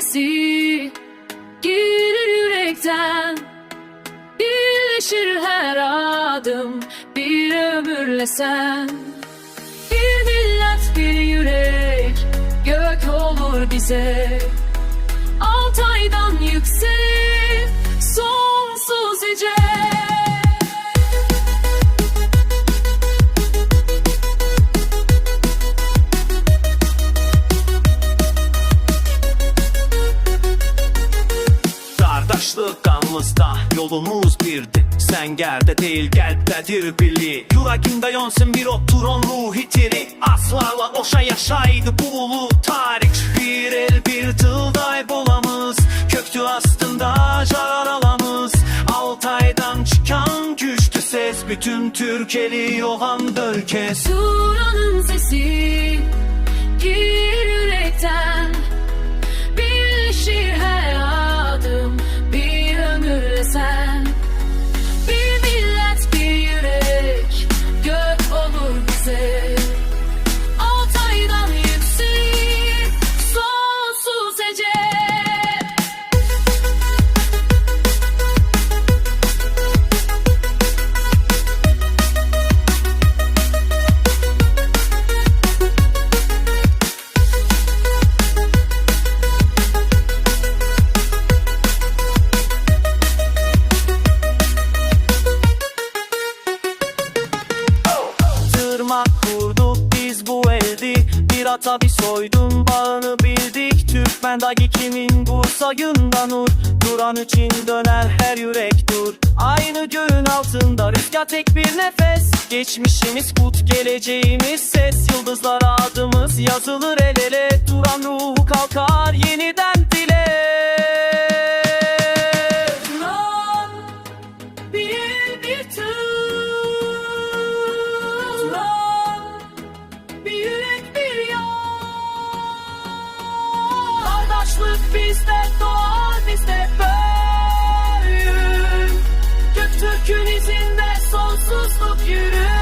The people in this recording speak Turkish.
sesi Girir yürekten. Birleşir her adım Bir ömürle sen. Bir millet bir yürek Gök olur bize Kanımızda yolumuz birdi. Sen gerde değil gelbedir birliği Yüreğimde yansın bir oturan ruh itiri Aslarla oşa yaşaydı bu ulu tarih. Bir el bir dılday bolamız Köktü aslında jar alamız. Altay'dan çıkan güçlü ses. Bütün Türkeli yohan dölkes. Turanın sesi Girir yürekten Bir ata bir soydum bağını bildik. Türkmen dagi kimin Bursa'yından nur? Duran için döner her yürek dur. Aynı göğün altında rüzgar tek bir nefes. Geçmişimiz kut geleceğimiz ses. Yıldızlara adımız yazılır el ele. Duran ruhu kalkar yeniden Kardeşlik bizde doğar bizde büyür Göktürk'ün izinde sonsuzluk yürür